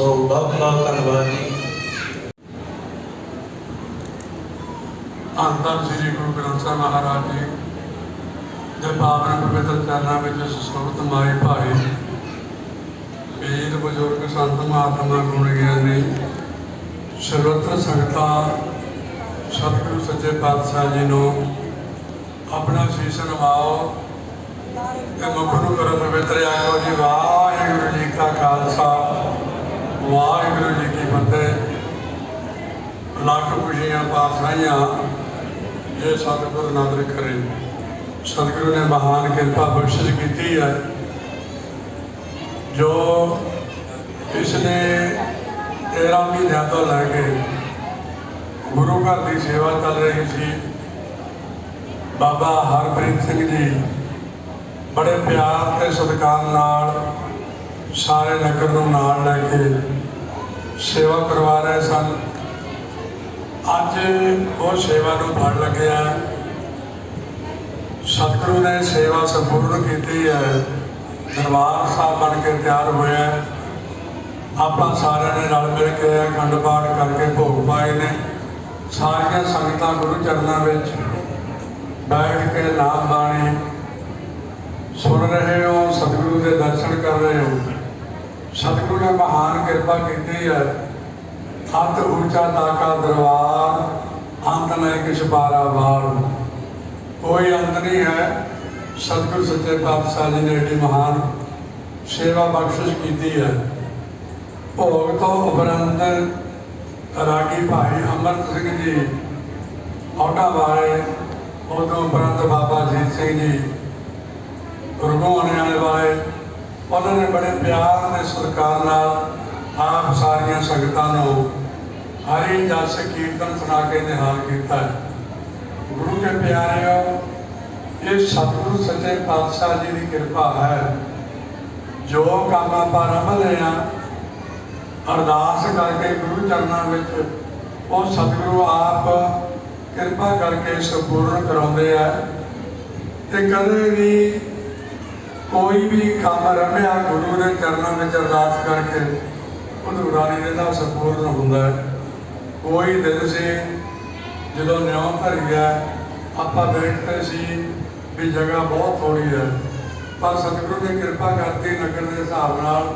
ਸੋ ਬਹੁਤ ਬਹੁਤ ਧੰਨਵਾਦ ਜੀ। ਅੰਤਰ ਸ੍ਰੀ ਗੁਰੂ ਗ੍ਰੰਥ ਸਾਹਿਬ ਮਹਾਰਾਜ ਜੀ ਦੇ ਪਾਵਨ ਪਵਿੱਤਰ ਚਰਨਾਂ ਵਿੱਚ ਸੁਸਤਿ ਮਾਏ ਭਾਏ। ਵੀਰ, ਬਜ਼ੁਰਗ, ਸੰਤ ਮਹਾਤਮਾ ਗੁਣ ਗਿਆਨੀ, ਸਰਵਤਰ ਸੰਗਤਾਂ, ਸਤਿਗੁਰੂ ਸੱਚੇ ਪਾਤਸ਼ਾਹ ਜੀ ਨੂੰ ਆਪਣਾ ਸ਼ੀਸ਼ ਨਵਾਓ ਤੇ ਮੁਖ ਨੂੰ ਕਰੋ ਪਵਿੱਤਰ ਆਇਓ ਜੀ ਵਾਹਿਗੁਰੂ ਜੀ ਕਾ ਖਾਲਸਾ ਵਾਹਿਗੁਰੂ ਜੀ ਕੀ ਫਤਿਹ ਲੱਖ ਖੁਸ਼ੀਆਂ ਪਾਤਸ਼ਾਹੀਆਂ ਜੇ ਸਤਿਗੁਰ ਨਾਦਰ ਕਰੇ। ਸਤਿਗੁਰੂ ਨੇ ਮਹਾਨ ਕਿਰਪਾ ਬਖਸ਼ਿਸ਼ ਕੀਤੀ ਹੈ। ਜੋ ਇਸਨੇ 13 ਮਹੀਨਿਆਂ ਤੋਂ ਲੈ ਕੇ ਗੁਰੂ ਘਰ ਦੀ ਸੇਵਾ ਚੱਲ ਰਹੀ ਸੀ, ਬਾਬਾ ਹਰਪ੍ਰੀਤ ਸਿੰਘ ਜੀ ਬੜੇ ਪਿਆਰ ਤੇ ਸਤਿਕਾਰ ਨਾਲ ਸਾਰੇ ਨਗਰ ਨੂੰ ਨਾਲ ਲੈ ਕੇ ਸੇਵਾ ਕਰਵਾ ਰਹੇ ਸਨ। ਅੱਜ ਉਹ ਸੇਵਾ ਨੂੰ ਫੜ ਲੱਗਿਆ। ਸਤਿਗੁਰੂ ਨੇ ਸੇਵਾ ਸੰਪੂਰਨ ਕੀਤੀ ਹੈ। ਦਰਬਾਰ ਸਾਹਿਬ ਬਣ ਕੇ ਤਿਆਰ ਹੋਇਆ ਆਪਾਂ ਸਾਰਿਆਂ ਨੇ ਰਲ ਮਿਲ ਕੇ ਅਖੰਡ ਪਾਠ ਕਰਕੇ ਭੋਗ ਪਾਏ ਨੇ। ਸਾਰੀਆਂ ਸੰਗਤਾਂ ਗੁਰੂ ਚਰਨਾਂ ਵਿੱਚ ਬੈਠ ਕੇ ਨਾਮ ਬਾਣੀ ਸੁਣ ਰਹੇ ਹੋ, ਸਤਿਗੁਰੂ ਦੇ ਦਰਸ਼ਨ ਕਰ ਰਹੇ ਹੋ। ਸਤਿਗੁਰੂ ਨੇ ਮਹਾਨ ਕਿਰਪਾ ਕੀਤੀ ਹੈ। ਹੱਥ ਉੱਚਾ ਤਾਕਾ ਦਰਬਾਰ, ਅੰਤ ਨਹੀਂ ਕਿਛ ਬਾਰਾ ਬਾਰ ਕੋਈ ਅੰਤ ਨਹੀਂ ਹੈ। ਸਤਿਗੁਰ ਸੱਚੇ ਪਾਤਸ਼ਾਹ ਜੀ ਨੇ ਏਡੀ ਮਹਾਨ ਸੇਵਾ ਬਖਸ਼ਿਸ਼ ਕੀਤੀ ਹੈ। ਭੋਗ ਤੋਂ ਉਪਰੰਤ ਰਾਗੀ ਭਾਈ ਅਮਰਤ ਸਿੰਘ ਜੀ ਔਟਾ ਵਾਲੇ, ਉਦੋਂ ਉਪਰੰਤ ਬਾਬਾ ਜੀਤ ਸਿੰਘ ਜੀ ਗੁਰਗੋਣੇ ਵਾਲੇ ਵਾਲੇ, ਉਹਨਾਂ ਨੇ ਬੜੇ ਪਿਆਰ ਤੇ ਸਤਿਕਾਰ ਨਾਲ ਆਪ ਸਾਰੀਆਂ ਸੰਗਤਾਂ ਨੂੰ ਹਰੀ ਜਸ ਕੀਰਤਨ ਸੁਣਾ ਕੇ ਨਿਹਾਲ ਕੀਤਾ ਗੁਰੂ ਕੇ ਪਿਆਰਿਓ, ਇਹ ਸਤਿਗੁਰੂ ਸੱਚੇ ਪਾਤਸ਼ਾਹ ਜੀ ਦੀ ਕਿਰਪਾ ਹੈ। ਜੋ ਕੰਮ ਆਪਾਂ ਰਮਲੇ ਆ, ਅਰਦਾਸ ਕਰਕੇ ਗੁਰੂ ਚਰਨਾਂ ਵਿੱਚ ਉਹ ਸਤਿਗੁਰੂ ਆਪ ਕਿਰਪਾ ਕਰਕੇ ਸੰਪੂਰਨ ਕਰਾਉਂਦੇ ਆ। ਤੇ ਕਦੇ ਵੀ ਕੋਈ ਵੀ ਕੰਮ ਰਮਿਆ ਗੁਰੂ ਦੇ ਚਰਨਾਂ ਵਿੱਚ ਅਰਦਾਸ ਕਰਕੇ ਅਧੂਰਾ ਨਹੀਂ ਰਹਿੰਦਾ ਸੰਪੂਰਨ ਹੁੰਦਾ ਹੈ। ਕੋਈ ਦਿਨ ਸੀ ਜਦੋਂ ਨਿਉਂ ਭਰ ਗਿਆ ਆਪਾਂ ਬੈਠਦੇ ਸੀ ਵੀ ਜਗ੍ਹਾ ਬਹੁਤ ਥੋੜੀ ਹੈ। ਪਰ ਸਤਿਗੁਰੂ ਨੇ ਕਿਰਪਾ ਕਰਤੀ ਨਗਰ ਦੇ ਹਿਸਾਬ ਨਾਲ,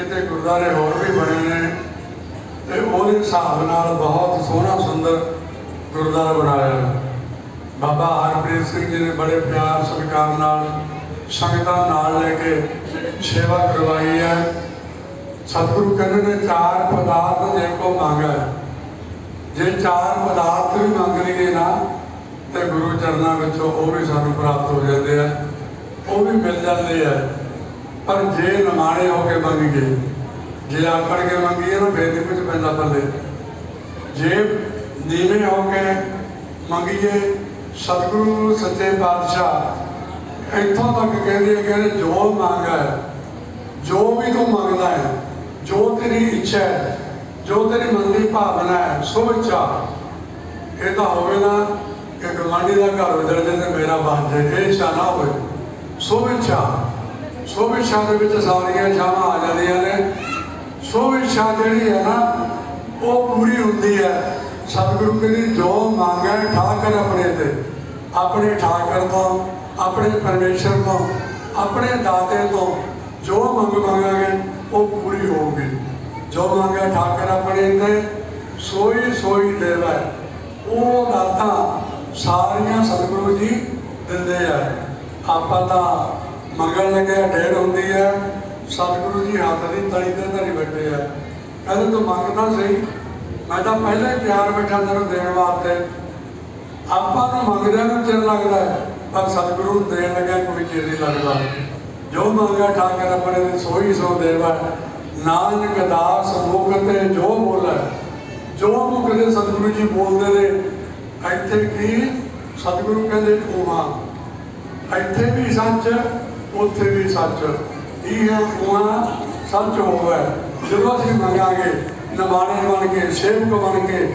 ਇੱਥੇ ਗੁਰਦੁਆਰੇ ਹੋਰ ਵੀ ਬਣੇ ਨੇ ਤੇ ਉਹਦੇ ਹਿਸਾਬ ਨਾਲ ਬਹੁਤ ਸੋਹਣਾ ਸੁੰਦਰ ਗੁਰਦੁਆਰਾ ਬਣਾਇਆ ਬਾਬਾ ਹਰਪ੍ਰੀਤ ਸਿੰਘ ਜੀ ਨੇ ਬੜੇ ਪਿਆਰ ਸਤਿਕਾਰ ਨਾਲ ਸੰਗਤਾਂ ਨਾਲ ਲੈ ਕੇ ਸੇਵਾ ਕਰਵਾਈ ਹੈ। ਸਤਿਗੁਰੂ ਕਹਿੰਦੇ ਨੇ, ਚਾਰ ਪਦਾਰਥ ਜੇ ਕੋ ਮੰਗਾ। ਜੇ ਚਾਰ ਪਦਾਰਥ ਵੀ ਮੰਗ ਲਈਏ ਨਾ, ਤੇ ਗੁਰੂ ਚਰਨਾਂ ਵਿੱਚੋਂ ਉਹ ਵੀ ਸਾਨੂੰ ਪ੍ਰਾਪਤ ਹੋ ਜਾਂਦੇ ਆ, ਉਹ ਵੀ ਮਿਲ ਜਾਂਦੇ ਆ। ਪਰ ਜੇ ਨਮਾਣੇ ਹੋ ਕੇ ਮੰਗੀਏ, ਜੇ ਆਕੜ ਕੇ ਮੰਗੀਏ ਨਾ, ਫੇਰ ਨਹੀਂ ਕੁਝ ਪੈਂਦਾ ਪੱਲੇ। ਜੇ ਨੀਵੇਂ ਹੋ ਕੇ ਮੰਗੀਏ, ਸਤਿਗੁਰੂ ਸੱਚੇ ਪਾਤਸ਼ਾਹ ਇੱਥੋਂ ਤੱਕ ਕਹਿੰਦੇ ਆ ਕਹਿੰਦੇ ਜੋ ਮੰਗਾ ਹੈ ਜੋ ਵੀ ਤੂੰ ਮੰਗਦਾ ਹੈ ਜੋ ਤੇਰੀ ਇੱਛਾ ਹੈ, ਜੋ ਤੇਰੀ ਮਨ ਦੀ ਭਾਵਨਾ ਹੈ ਸੋ ਇੱਛਾ ਇਹ ਤਾਂ ਹੋਵੇ ਨਾ ਕਿ ਗਵਾਂਢੀ ਦਾ ਘਰ ਉਜੜ ਜੇ ਤੇ ਮੇਰਾ ਬਣ ਜਾਏ। ਇਹ ਇੱਛਾ ਨਾ ਹੋਵੇ। ਸੋ ਇੱਛਾ। ਸੋ ਇੱਛਾ ਦੇ ਵਿੱਚ ਸਾਰੀਆਂ ਇੱਛਾਵਾਂ ਆ ਜਾਂਦੀਆਂ ਨੇ। ਸੋ ਇੱਛਾ ਜਿਹੜੀ ਹੈ ਨਾ, ਉਹ ਪੂਰੀ ਹੁੰਦੀ ਹੈ। ਸਤਿਗੁਰੂ ਕਹਿੰਦੇ, ਜੋ ਮੰਗਿਆ ਠਾਕਰ ਆਪਣੇ ਤੇ। ਆਪਣੇ ਠਾਕਰ ਤੋਂ, ਆਪਣੇ ਪਰਮੇਸ਼ਰ ਤੋਂ, ਆਪਣੇ ਦਾਤੇ ਤੋਂ, ਜੋ ਮੰਗ ਮੰਗਾਂਗੇ ਉਹ ਪੂਰੀ ਹੋਊਗੀ ਜੋ ਮੰਗਿਆ ਠਾਕਰ ਆਪਣੇ ਤੇ ਸੋਈ ਸੋਈ ਦੇਵੈ ਉਹ ਦਾਤਾ ਸਾਰੀਆਂ ਸਤਿਗੁਰੂ ਜੀ ਦਿੰਦੇ ਆ। ਆਪਾਂ ਤਾਂ ਮੰਗਣ ਲੱਗੇ ਢੇਰ ਹੁੰਦੀ ਹੈ ਸਤਿਗੁਰੂ ਜੀ ਹੱਥ ਦੀ ਤਲੀ ਤੇ ਧਰੀ ਬੈਠੇ ਆ। ਕਹਿੰਦੇ ਤੂੰ ਮੰਗਦਾ ਸਹੀ। ਮੈਂ ਤਾਂ ਪਹਿਲਾਂ ਹੀ ਤਿਆਰ ਬੈਠਾ ਤੈਨੂੰ ਦੇਣ ਵਾਸਤੇ। ਆਪਾਂ ਨੂੰ ਮੰਗਦਿਆਂ ਨੂੰ ਚਿਰ ਲੱਗਦਾ ਪਰ ਸਤਿਗੁਰੂ ਨੂੰ ਦੇਣ ਲੱਗਿਆ ਕੋਈ ਚਿਰ ਨਹੀਂ ਲੱਗਦਾ। ਜੋ ਮੰਗਿਆ ਠਾਕਰ ਆਪਣੇ ਸੋਈ ਸੋ ਦੇਵਾ ਨਾਨਕ ਦਾਸ ਮੁਖ ਜੋ ਬੋਲੇ ਜੋ ਮੁਖ ਸਤਿਗੁਰੂ ਜੀ ਬੋਲਦੇ ਨੇ, ਇੱਥੇ ਕੀ ਸਤਿਗੁਰੂ ਕਹਿੰਦੇ ਉਹਾਂ ਇੱਥੇ ਵੀ ਸੱਚ, ਉੱਥੇ ਵੀ ਸੱਚ, ਇਹ ਹੈ ਉਹਾਂ ਸੱਚ ਹੋਵੇ। ਜਦੋਂ ਅਸੀਂ ਮੰਗਾਂਗੇ, ਨਮਾਣੇ ਬਣ ਕੇ, ਸੇਵਕ ਬਣ ਕੇ,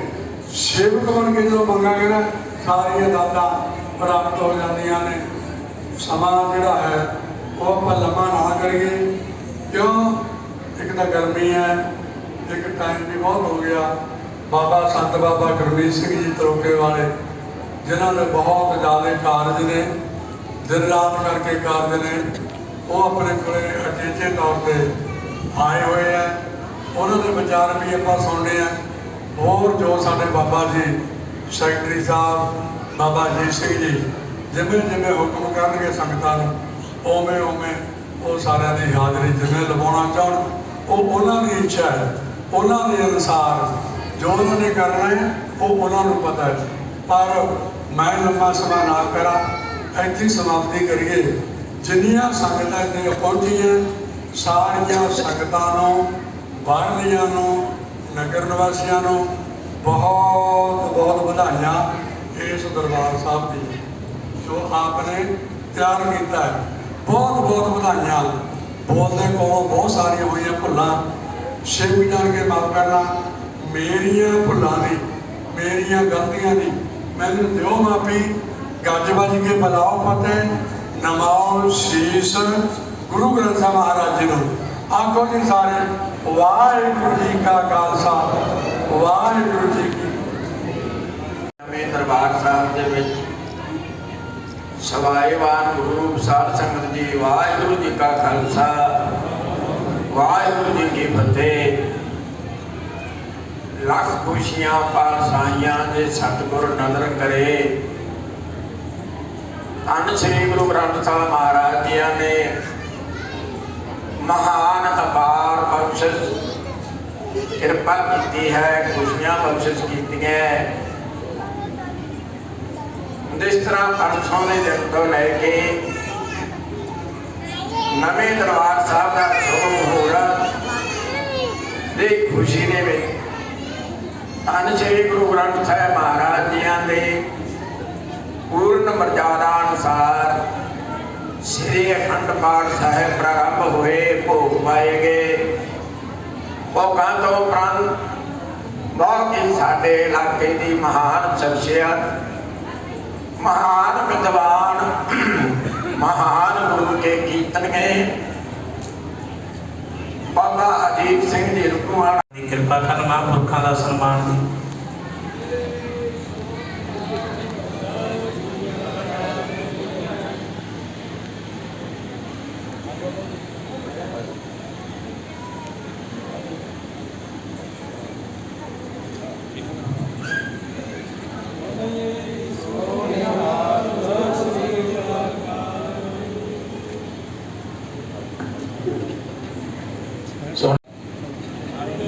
ਸੇਵਕ ਬਣ ਕੇ ਜਦੋਂ ਮੰਗਾਂਗੇ ਨਾ, ਸਾਰੀਆਂ ਦਾਤਾਂ ਪ੍ਰਾਪਤ ਹੋ ਜਾਂਦੀਆਂ ਨੇ। ਸਮਾਂ ਜਿਹੜਾ ਹੈ ਉਹ ਆਪਾਂ ਲੰਮਾ ਨਾ ਕਰੀਏ। ਕਿਉਂ? ਇੱਕ ਤਾਂ ਗਰਮੀ ਹੈ, ਇੱਕ ਟਾਈਮ ਵੀ ਬਹੁਤ ਹੋ ਗਿਆ। ਬਾਬਾ ਸੰਤ ਬਾਬਾ ਗੁਰਮੀਤ ਸਿੰਘ ਜੀ ਤਰੋਕੇ ਵਾਲੇ, ਜਿਨ੍ਹਾਂ ਦੇ ਬਹੁਤ ਜ਼ਿਆਦਾ ਕਾਰਜ ਨੇ, ਦਿਨ ਰਾਤ ਕਰਕੇ ਕਾਰਜ ਨੇ, ਉਹ ਆਪਣੇ ਕੋਲੇ ਅਚੇਚੇ ਤੌਰ ਤੇ ਆਏ ਹੋਏ ਆ। ਉਹਨਾਂ ਦੇ ਵਿਚਾਰ ਵੀ ਆਪਾਂ ਸੁਣਨੇ ਆ। ਹੋਰ ਜੋ ਸਾਡੇ ਬਾਬਾ ਜੀ ਸੈਕਟਰੀ ਸਾਹਿਬ, ਬਾਬਾ ਜੀ ਸਿੰਘ ਜੀ ਜਿਵੇਂ ਜਿਵੇਂ ਹੁਕਮ ਕਰਨਗੇ ਸੰਗਤਾਂ ਨੂੰ ਉਵੇਂ ਉਵੇਂ ਉਹ ਸਾਰਿਆਂ ਦੀ ਹਾਜ਼ਰੀ ਜਿਵੇਂ ਲਵਾਉਣਾ ਚਾਹਣ, ਉਹ ਉਹਨਾਂ ਦੀ ਇੱਛਾ ਹੈ, ਉਹਨਾਂ ਦੇ ਅਨੁਸਾਰ ਜੋ ਉਹਨਾਂ ਨੇ ਕਰਨਾ ਹੈ, ਉਹ ਉਹਨਾਂ ਨੂੰ ਪਤਾ ਹੈ। ਪਰ ਮੈਂ ਲੰਮਾ ਸਮਾਂ ਨਾ ਕਰਾਂ, ਇੱਥੇ ਸਮਾਪਤੀ ਕਰੀਏ। ਜਿੰਨੀਆਂ ਸੰਗਤਾਂ ਇੱਥੇ ਪਹੁੰਚੀਆਂ, ਸਾਰੀਆਂ ਸੰਗਤਾਂ ਨੂੰ, ਬਾਹਰਲੀਆਂ ਨੂੰ, ਨਗਰ ਨਿਵਾਸੀਆਂ ਨੂੰ ਬਹੁਤ ਬਹੁਤ ਵਧਾਈਆਂ ਇਸ ਦਰਬਾਰ ਸਾਹਿਬ ਦੀ ਜੋ ਆਪਨੇ ਤਿਆਰ ਕੀਤਾ ਹੈ। ਬਹੁਤ ਬਹੁਤ ਵਧਾਈਆਂ। ਬੋਲਦੇ ਕੋਲੋਂ ਬਹੁਤ ਸਾਰੀਆਂ ਹੋਈਆਂ ਭੁੱਲਾਂ। ਸ਼ਿਵ ਜਾਣ ਕੇ ਮਾਫ ਕਰਨਾ। ਮੇਰੀਆਂ ਭੁੱਲਾਂ ਦੀ, ਮੇਰੀਆਂ ਗਲਤੀਆਂ ਦੀ ਮੈਨੂੰ ਦਿਓ ਮਾਫੀ। ਗੱਜ ਵੱਜ ਕੇ ਬੁਲਾਓ ਫਤਿਹ। ਨਮਾਓ ਸ਼ੀਸ਼ ਗੁਰੂ ਗ੍ਰੰਥ ਸਾਹਿਬ ਮਹਾਰਾਜ ਜੀ ਨੂੰ। ਆਖੋ ਜੀ ਸਾਰੇ, ਵਾਹਿਗੁਰੂ ਜੀ ਕਾ ਖਾਲਸਾ, ਵਾਹਿਗੁਰੂ ਜੀ ਕੀ ਨਵੇਂ ਦਰਬਾਰ ਸਾਹਿਬ ਦੇ ਵਿੱਚ ਸਵਾਈਵਾਨ ਗੁਰੂ ਸਾਧ ਸੰਗਤ ਜੀ, ਵਾਹਿਗੁਰੂ ਜੀ ਕਾ ਖਾਲਸਾ, ਵਾਹਿਗੁਰੂ ਜੀ ਕੀ ਫਤਿਹ। ਲੱਖ ਖੁਸ਼ੀਆਂ, ਪਾਲਸਾਈਆਂ ਦੇ ਸਤਿਗੁਰ ਨਦਰ ਕਰੇ। ਧੰਨ ਸ੍ਰੀ ਗੁਰੂ ਗ੍ਰੰਥ ਸਾਹਿਬ ਮਹਾਰਾਜ ਜੀ ਨੇ ਮਹਾਨ ਅਪਾਰ ਬਖਸ਼ਿਸ਼, ਕਿਰਪਾ ਕੀਤੀ ਹੈ, ਖੁਸ਼ੀਆਂ ਬਖਸ਼ਿਸ਼ ਕੀਤੀਆਂ ਜਿਸ ਤਰ੍ਹਾਂ ਪਰਸੋਂ ਦੇ ਦਿਨ ਤੋਂ ਲੈ ਕੇ ਨਵੇਂ ਦਰਬਾਰ ਸਾਹਿਬ ਦਾ ਸ਼ੁਭ ਹੋੜਾ ਦੇ ਖੁਸ਼ੀ ਦੇ ਵਿੱਚ ਧੰਨ ਸ੍ਰੀ ਗੁਰੂ ਗ੍ਰੰਥ ਸਾਹਿਬ ਮਹਾਰਾਜ ਜੀਆਂ ਦੇ ਪੂਰਨ ਮਰਜ਼ਾਦਾ ਅਨੁਸਾਰ ਸ੍ਰੀ ਅਖੰਡ ਪਾਠ ਸਾਹਿਬ ਪ੍ਰਾਰੰਭ ਹੋਏ, ਭੋਗ ਪਾਏ ਗਏ। ਭੋਗਾਂ ਤੋਂ ਉਪਰੰਤ ਬਹੁਤ ਹੀ ਸਾਡੇ ਇਲਾਕੇ ਦੀ ਮਹਾਨ ਸ਼ਖਸੀਅਤ ਮਹਾਨ ਵਿਦਵਾਨ, ਮਹਾਨ ਗੁਰੂ ਕੇ ਕੀਰਤਨ ਗਏ। ਬਾਬਾ ਅਜੀਤ ਸਿੰਘ ਜੀ ਰੁਕਵਾਣਾ ਦੀ ਕਿਰਪਾ ਕਰਨ ਮਹਾਂਪੁਰਖਾਂ ਦਾ ਸਨਮਾਨ ਦੀ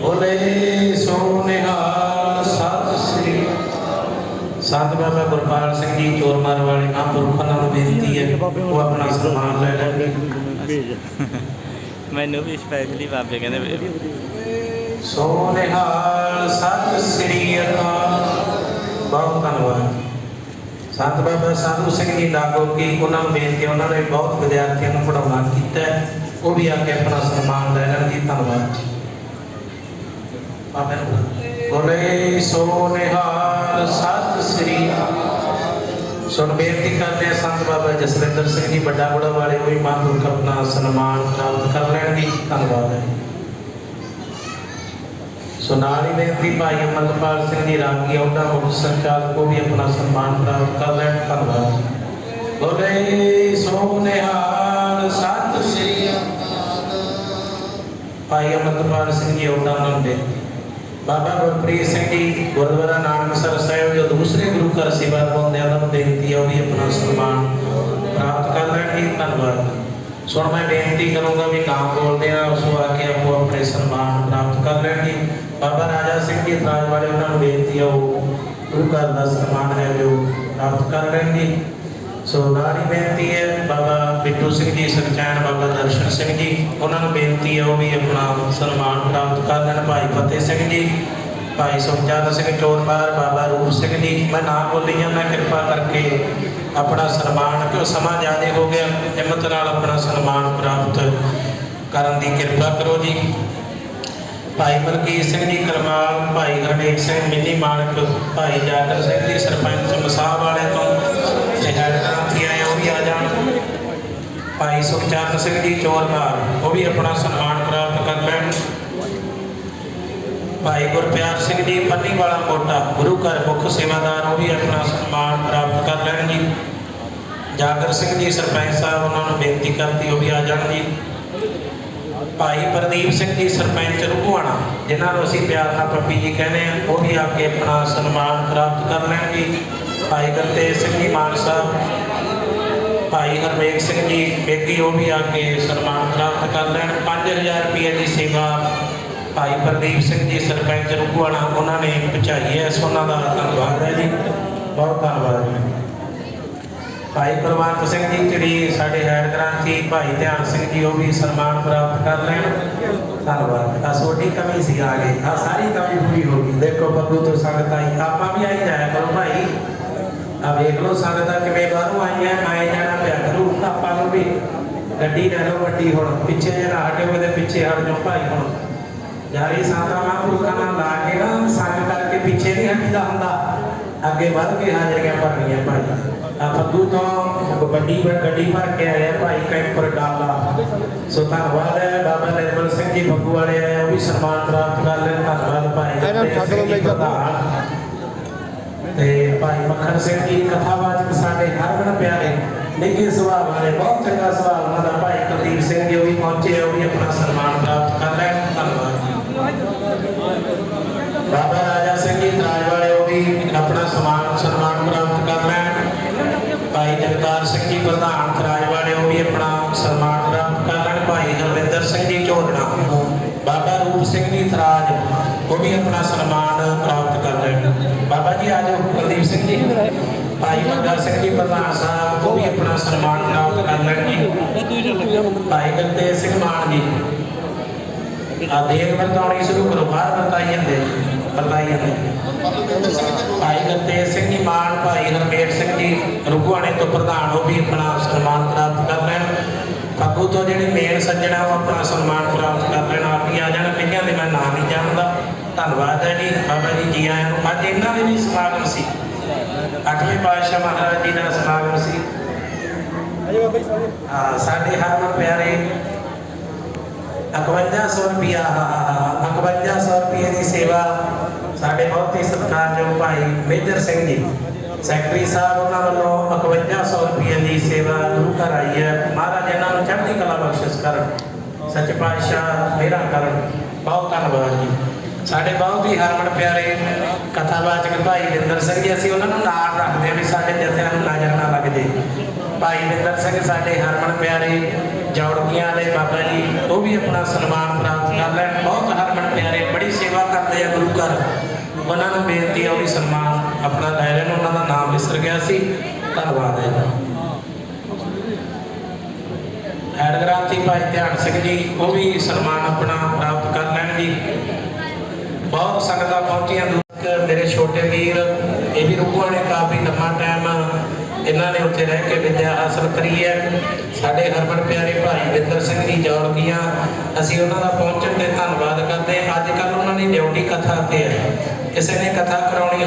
ਬੋਲੇ ਸੋ ਨਿਹਾਲ ਸਤਿ ਸ੍ਰੀ ਸੰਤ ਬਾਬਾ ਗੁਰਪਾਲ ਸਿੰਘ ਜੀ ਚੋਰਮਾਰ ਵਾਲੇ ਮਹਾਂਪੁਰਖਾਂ ਨੂੰ ਬੇਨਤੀ ਹੈ ਉਹ ਆਪਣਾ ਸਨਮਾਨ ਲੈ ਲੈਣ ਮੈਨੂੰ ਵੀ ਸਪੈਸ਼ਲੀ ਬਾਬੇ ਕਹਿੰਦੇ ਸੋ ਨਿਹਾਲ ਸਤਿ ਸ੍ਰੀ ਅਕਾਲ। ਬਹੁਤ ਧੰਨਵਾਦ। ਸੰਤ ਬਾਬਾ ਸਾਧੂ ਸਿੰਘ ਜੀ ਲਾਗੋ ਕੀ ਉਹਨਾਂ ਨੂੰ ਬੇਨਤੀ ਹੈ, ਉਹਨਾਂ ਨੇ ਬਹੁਤ ਵਿਦਿਆਰਥੀਆਂ ਨੂੰ ਪੜਾਉਣਾ ਕੀਤਾ ਉਹ ਵੀ ਆ ਕੇ ਆਪਣਾ ਸਨਮਾਨ ਲੈ ਲੈਣ ਜੀ ਧੰਨਵਾਦ ਜੀ। ਨੂੰ ਬੋਲੇ ਸੋ ਨਿਹਾਲ ਸਤਿ ਸ੍ਰੀ ਅਕਾਲ। ਸੁਣ ਬੇਨਤੀ ਕਰਦੇ ਆ ਸੰਤ ਬਾਬਾ ਜਸਵਿੰਦਰ ਸਿੰਘ ਜੀ, ਵੱਡਾ ਗੁੜਾ ਵਾਲੇ ਉਹ ਵੀ ਮਹਾਂਪੁਰਖ ਆਪਣਾ ਸਨਮਾਨ ਪ੍ਰਾਪਤ ਕਰ ਲੈਣ ਜੀ। ਧੰਨਵਾਦ ਹੈ ਸੋ ਨਾਲ ਹੀ ਬੇਨਤੀ ਭਾਈ ਅਮਰਪਾਲ ਸਿੰਘ ਜੀ, ਰਾਗੀ ਔਡਾ ਮੁਖ ਸੰਚਾਲਕ ਕੋ ਵੀ ਆਪਣਾ ਸਨਮਾਨ ਪ੍ਰਾਪਤ ਕਰ ਲੈਣ। ਧੰਨਵਾਦ ਬੋਲੇ ਸੋ ਸਤਿ ਸ੍ਰੀ ਅਕਾਲ। ਭਾਈ ਅਮਰਪਾਲ ਸਿੰਘ ਜੀ ਔਡਾ ਨੂੰ ਬੇਨਤੀ। ਬਾਬਾ ਗੁਰਪ੍ਰੀਤ ਸਿੰਘ ਜੀ ਗੁਰਦੁਆਰਾ ਨਾਨਕਸਰ ਸਾਹਿਬ, ਜੋ ਦੂਸਰੇ ਗੁਰੂ ਘਰ ਸੇਵਾ ਪਾਉਂਦੇ ਆ ਉਹਨਾਂ ਨੂੰ ਬੇਨਤੀ ਆ, ਉਹ ਵੀ ਆਪਣਾ ਸਨਮਾਨ ਪ੍ਰਾਪਤ ਕਰ ਲੈਣ ਧੰਨਵਾਦ। ਸੁਣ, ਮੈਂ ਬੇਨਤੀ ਕਰੂੰਗਾ ਵੀ ਨਾਮ ਬੋਲਦੇ ਆ ਉਸ ਨੂੰ ਆ ਕੇ ਆਪੋ ਆਪਣੇ ਸਨਮਾਨ ਪ੍ਰਾਪਤ ਕਰ ਲੈਣਗੇ। ਬਾਬਾ ਰਾਜਾ ਸਿੰਘ ਜੀ ਰਾਜ ਵਾਲੇ ਉਹਨਾਂ ਨੂੰ ਬੇਨਤੀ ਆ, ਉਹ ਗੁਰੂ ਘਰ ਦਾ ਸਨਮਾਨ ਹੈ ਜੋ ਪ੍ਰਾਪਤ ਕਰ ਲੈਣ ਜੀ ਸੋ ਨਾਲ ਹੀ ਬੇਨਤੀ ਹੈ ਬਾਬਾ ਬਿੱਟੂ ਸਿੰਘ ਜੀ ਸਚੈਨ ਬਾਬਾ ਦਰਸ਼ਨ ਸਿੰਘ ਜੀ, ਉਹਨਾਂ ਨੂੰ ਬੇਨਤੀ ਹੈ ਉਹ ਵੀ ਆਪਣਾ ਸਨਮਾਨ ਪ੍ਰਾਪਤ ਕਰ ਲੈਣ। ਭਾਈ ਫਤਿਹ ਸਿੰਘ ਜੀ, ਭਾਈ ਸੁਖਚੰਦ ਸਿੰਘ ਚੋਰਮਾਰ, ਬਾਬਾ ਰੂਪ ਸਿੰਘ ਜੀ, ਮੈਂ ਨਾਮ ਬੋਲੀ ਜਾਂਦਾ ਕਿਰਪਾ ਕਰਕੇ ਆਪਣਾ ਸਨਮਾਨ, ਕਿਉਂ ਸਮਾਂ ਜ਼ਿਆਦਾ ਹੋ ਗਿਆ, ਹਿੰਮਤ ਨਾਲ ਆਪਣਾ ਸਨਮਾਨ ਪ੍ਰਾਪਤ ਕਰਨ ਦੀ ਕਿਰਪਾ ਕਰੋ ਜੀ। ਭਾਈ ਮਲਕੀਤ ਸਿੰਘ ਜੀ, ਕਰਮਾਲ, ਭਾਈ ਹਰਨੇਕ ਸਿੰਘ, ਮਿੰਨੀ ਮਾਨਕ ਭਾਈ ਜਾਗਰ ਸਿੰਘ ਜੀ, ਸਰਪੰਚ ਮਸਾਹ ਵਾਲੇ ਤੋਂ, ਤੇ ਹੈਡ ਭਾਈ ਸੁਖਚਰਨ ਸਿੰਘ ਜੀ ਚੋਰਮਾਰ ਉਹ ਵੀ ਆਪਣਾ ਸਨਮਾਨ ਪ੍ਰਾਪਤ ਕਰ ਲੈਣ। ਭਾਈ ਗੁਰਪਿਆਰ ਸਿੰਘ ਜੀ, ਪੰਨੀ ਵਾਲਾ ਮੋਟਾ ਗੁਰੂ ਘਰ ਮੁੱਖ ਸੇਵਾਦਾਰ, ਉਹ ਵੀ ਆਪਣਾ ਸਨਮਾਨ ਪ੍ਰਾਪਤ ਕਰ ਲੈਣ ਜੀ। ਜਾਗਰ ਸਿੰਘ ਜੀ, ਸਰਪੰਚ ਸਾਹਿਬ, ਉਹਨਾਂ ਨੂੰ ਬੇਨਤੀ ਕਰਦੀ ਉਹ ਵੀ ਆ ਜਾਣ ਜੀ। ਭਾਈ ਪ੍ਰਦੀਪ ਸਿੰਘ ਜੀ, ਸਰਪੰਚ ਰੂਹਾਣਾ ਜਿਨ੍ਹਾਂ ਨੂੰ ਅਸੀਂ ਪਿਆਰ ਨਾਲ ਪੱਪੀ ਜੀ ਕਹਿੰਦੇ ਆ ਉਹ ਵੀ ਆ ਕੇ ਆਪਣਾ ਸਨਮਾਨ ਪ੍ਰਾਪਤ ਕਰ ਲੈਣ ਜੀ। ਭਾਈ ਗੁਰਤੇਜ ਸਿੰਘ ਜੀ, ਮਾਨ ਸਾਹਿਬ ਭਾਈ ਹਰਮੇਕ ਸਿੰਘ ਜੀ, ਬੇਦੀ ਉਹ ਵੀ ਆ ਕੇ ਸਨਮਾਨ ਪ੍ਰਾਪਤ ਕਰ ਲੈਣ। 5000 ਰੁਪਏ ਦੀ ਸੇਵਾ ਭਾਈ ਪ੍ਰਦੀਪ ਸਿੰਘ ਜੀ, ਸਰਪੰਚ ਰੁਕਵਾਣਾ, ਉਹਨਾਂ ਨੇ ਪਹੁੰਚਾਈ ਹੈ। ਇਸ ਉਹਨਾਂ ਦਾ ਧੰਨਵਾਦ ਹੈ ਜੀ। ਬਹੁਤ ਧੰਨਵਾਦ ਜੀ। ਭਾਈ ਪ੍ਰਵਾਨਤ ਸਿੰਘ ਜੀ, ਜਿਹੜੀ ਸਾਡੇ ਹੈਡ ਗ੍ਰਾਂਥੀ ਭਾਈ ਧਿਆਨ ਸਿੰਘ ਜੀ, ਉਹ ਵੀ ਸਨਮਾਨ ਪ੍ਰਾਪਤ ਕਰ ਲੈਣ। ਧੰਨਵਾਦ। ਆ ਛੋਟੀ ਕਮੀ ਸੀ ਆ ਗਈ ਆ ਸਾਰੀ ਕਮੀ ਪੂਰੀ ਹੋ ਗਈ। ਦੇਖੋ ਬੱਬੂ ਤੋਂ ਸੰਗਤ ਆਈ। ਆਪਾਂ ਵੀ ਆਈ ਜਾਇਆ ਕਰੋ ਭਾਈ। ਆ ਵੇਖ ਲਓ ਸੰਗਤਾਂ ਕਿਵੇਂ ਬਾਹਰੋਂ ਆਈਆਂ ਮੈਂ ਜਾਣਾ ਪਿਆ ਕਰੂ। ਆਪਾਂ ਨੂੰ ਵੀ ਗੱਡੀ ਲੈ ਲਓ ਵੱਡੀ ਹੁਣ ਪਿੱਛੇ ਜਿਹੜਾ ਹਟੇ ਉਹਦੇ ਪਿੱਛੇ ਹਟ ਜਾਓ ਭਾਈ ਹੁਣ। ਯਾਰੀ ਸਾਤਾ ਮਹਾਂਪੁਰਖਾਂ ਨਾਲ ਲਾ ਕੇ ਨਾ ਸੰਗ ਕਰਕੇ ਪਿੱਛੇ ਨਹੀਂ ਹਟੀਦਾ ਹੁੰਦਾ। ਅੱਗੇ ਵੱਧ ਕੇ ਹਾਜ਼ਰੀਆਂ ਭਰਨੀਆਂ ਭਾਈ। ਆ ਫੱਗੂ ਤੋਂ ਵੱਡੀ ਗੱਡੀ ਭਰ ਕੇ ਆਇਆ ਭਾਈ ਕੈਂਪਰ ਡਾਲਾ। ਸੋ ਧੰਨਵਾਦ ਹੈ ਬਾਬਾ ਨਿਰਮਲ ਸਿੰਘ ਜੀ ਫੱਗੂ ਵਾਲੇ ਆਏ ਉਹ ਵੀ ਸਨਮਾਨ ਪ੍ਰਾਪਤ ਕਰ ਲੈਣ ਧੰਨਵਾਦ ਭਾਈ। ਇਹਨਾਂ ਜੀ ਫੱਗ ਲਓ ਪ੍ਰਧਾਨ। ਤੇ ਭਾਈ ਮੱਖਣ ਸਿੰਘ ਜੀ ਕਥਾਵਾਚਕ ਸਾਡੇ ਹਰਮਨ ਪਿਆਰੇ, ਨਿੱਘੇ ਸੁਭਾਅ ਵਾਲੇ, ਬਹੁਤ ਚੰਗਾ ਸੁਭਾਅ ਉਹਨਾਂ ਦਾ। ਭਾਈ ਕੁਲਦੀਪ ਸਿੰਘ ਜੀ ਉਹ ਵੀ ਪਹੁੰਚੇ, ਉਹ ਵੀ ਆਪਣਾ ਸਨਮਾਨ ਪ੍ਰਾਪਤ ਕਰ ਲੈਣ ਧੰਨਵਾਦ ਬਾਬਾ ਰਾਜਾ ਸਿੰਘ ਜੀ ਤਰਾਜ ਵਾਲੇ, ਉਹ ਵੀ ਆਪਣਾ ਸਨਮਾਨ ਸਨਮਾਨ ਪ੍ਰਾਪਤ ਕਰ ਲੈਣ ਭਾਈ ਜਗਤਾਰ ਸਿੰਘ ਜੀ, ਪ੍ਰਧਾਨ ਤਰਾਜ ਵਾਲੇ, ਉਹ ਵੀ ਆਪਣਾ ਸਨਮਾਨ ਪ੍ਰਾਪਤ ਕਰ ਲੈਣ ਭਾਈ ਹਰਵਿੰਦਰ ਸਿੰਘ ਜੀ ਝੋੜਨਾ ਬਾਬਾ ਰੂਪ ਸਿੰਘ ਜੀ ਤਰਾਜ ਉਹ ਵੀ ਆਪਣਾ ਸਨਮਾਨ ਪ੍ਰਾਪਤ ਕਰ ਲੈਣ ਬਾਬਾ ਜੀ, ਆਜੋ, ਕੁਲਦੀਪ ਸਿੰਘ ਜੀ। ਭਾਈ ਮੰਦਰ ਸਿੰਘ ਜੀ, ਪ੍ਰਧਾਨ ਸਾਹਿਬ, ਉਹ ਵੀ ਆਪਣਾ ਸਨਮਾਨ ਪ੍ਰਾਪਤ ਕਰ ਲੈਣ ਜੀ ਭਾਈ ਗੁਰਤੇਜ ਸਿੰਘ ਮਾਨ ਜੀ, ਆ ਦੇਖ ਵਰਤਾਉਣੀ ਸ਼ੁਰੂ ਕਰੋ, ਬਾਹਰ ਵਰਤਾਈ ਜਾਂਦੇ ਵਰਤਾਈ ਜਾਂਦੇ ਭਾਈ ਗੁਰਤੇਜ ਸਿੰਘ ਜੀ ਮਾਨ, ਭਾਈ ਹਰਮੇਲ ਸਿੰਘ ਜੀ, ਰੁਗਵਾਣੇ ਤੋਂ ਪ੍ਰਧਾਨ, ਉਹ ਵੀ ਆਪਣਾ ਸਨਮਾਨ ਪ੍ਰਾਪਤ ਕਰ ਲੈਣ। ਫੱਗੂ ਤੋਂ ਜਿਹੜੇ ਮੇਨ ਸੱਜਣਾ, ਉਹ ਆਪਣਾ ਸਨਮਾਨ ਪ੍ਰਾਪਤ ਕਰ ਲੈਣ। ਆਪ ਹੀ ਆ ਜਾਣ, ਕਈਆਂ ਦੇ ਮੈਂ ਨਾਮ ਨਹੀਂ ਜਾਣਦਾ। ਧੰਨਵਾਦ ਹੈ ਜੀ ਬਾਬਾ ਜੀ ਜੀ ਆਇਆਂ ਨੂੰ। ਅੱਜ ਇਹਨਾਂ ਦੇ ਵੀ ਸਮਾਗਮ ਸੀ। ਅੱਠਵੇਂ ਪਾਤਸ਼ਾਹ ਮਹਾਰਾਜ ਜੀ ਦਾ ਸਮਾਗਮ ਸੀ। ਹਾਂ, ਸਾਡੇ ਹਰਮਨ ਪਿਆਰੇ 5100 ਰੁਪਿਆ 5100 ਰੁਪਏ ਦੀ ਸੇਵਾ ਸਾਡੇ ਬਹੁਤ ਹੀ ਸਤਿਕਾਰਯੋਗ ਭਾਈ ਮੇਜਰ ਸਿੰਘ ਜੀ। ਸੈਕਟਰੀ ਸਾਹਿਬ ਉਹਨਾਂ ਵੱਲੋਂ 5100 ਰੁਪਏ ਦੀ ਸੇਵਾ ਗੁਰੂ ਘਰ ਆਈ ਹੈ। ਮਹਾਰਾਜ ਇਹਨਾਂ ਨੂੰ ਚੜ੍ਹਦੀ ਕਲਾ ਬਖਸ਼ਿਸ਼ ਕਰਨ ਸੱਚ ਪਾਤਸ਼ਾਹ ਮੇਰਾ ਕਰਨ। ਬਹੁਤ ਧੰਨਵਾਦ ਜੀ। ਸਾਡੇ ਬਹੁਤ ਹੀ ਹਰਮਨ ਪਿਆਰੇ ਕਥਾਵਾਚਕ ਭਾਈ ਵਿੰਦਰ ਸਿੰਘ ਜੀ, ਅਸੀਂ ਉਹਨਾਂ ਨੂੰ ਨਾਲ ਰੱਖਦੇ ਹਾਂ ਵੀ ਸਾਡੇ ਜਥਿਆਂ ਨੂੰ ਨਜ਼ਰ ਨਾ ਲੱਗ ਜੇ। ਭਾਈ ਵਿੰਦਰ ਸਿੰਘ ਸਾਡੇ ਹਰਮਨ ਪਿਆਰੇ ਜੌੜਕੀਆਂ ਦੇ ਬਾਬਾ ਜੀ, ਉਹ ਵੀ ਆਪਣਾ ਸਨਮਾਨ ਪ੍ਰਾਪਤ ਕਰ ਲੈਣ। ਬਹੁਤ ਹਰਮਨ ਪਿਆਰੇ, ਬੜੀ ਸੇਵਾ ਕਰਦੇ ਆ ਗੁਰੂ ਘਰ। ਉਹਨਾਂ ਨੂੰ ਬੇਨਤੀ ਆ, ਉਹ ਵੀ ਸਨਮਾਨ ਆਪਣਾ ਲੈ ਲੈਣ। ਉਹਨਾਂ ਦਾ ਨਾਮ ਵਿਸਰ ਗਿਆ ਸੀ। ਧੰਨਵਾਦ ਹੈ ਹੈਡ ਗ੍ਰਾਂਥੀ ਭਾਈ ਧਿਆਨ ਸਿੰਘ ਜੀ, ਉਹ ਵੀ ਸਨਮਾਨ ਆਪਣਾ ਪ੍ਰਾਪਤ ਕਰ ਲੈਣ ਜੀ ਬਹੁਤ ਸੰਗਤਾਂ ਪਹੁੰਚੀਆਂ ਦੂਰ। ਮੇਰੇ ਛੋਟੇ ਵੀਰ, ਇਹ ਵੀ ਰੁਕੂਆਂ ਨੇ ਕਾਫੀ ਲੰਮਾ ਟਾਈਮ ਇਹਨਾਂ ਨੇ ਉੱਥੇ ਰਹਿ ਕੇ ਵਿਦਿਆ ਹਾਸਲ ਕਰੀ ਹੈ। ਸਾਡੇ ਹਰਮਨ ਪਿਆਰੇ ਭਾਈ ਵਿੰਦਰ ਸਿੰਘ ਜੀ ਜੌੜਕੀਆਂ ਅਸੀਂ ਉਹਨਾਂ ਦਾ ਪਹੁੰਚਣ ਤੇ ਧੰਨਵਾਦ ਕਰਦੇ ਅੱਜ ਕੱਲ ਉਹਨਾਂ ਦੀ ਡਿਊਟੀ ਕਥਾ ਤੇ ਹੈ। ਕਿਸੇ ਨੇ ਕਥਾ ਕਰਾਉਣੀ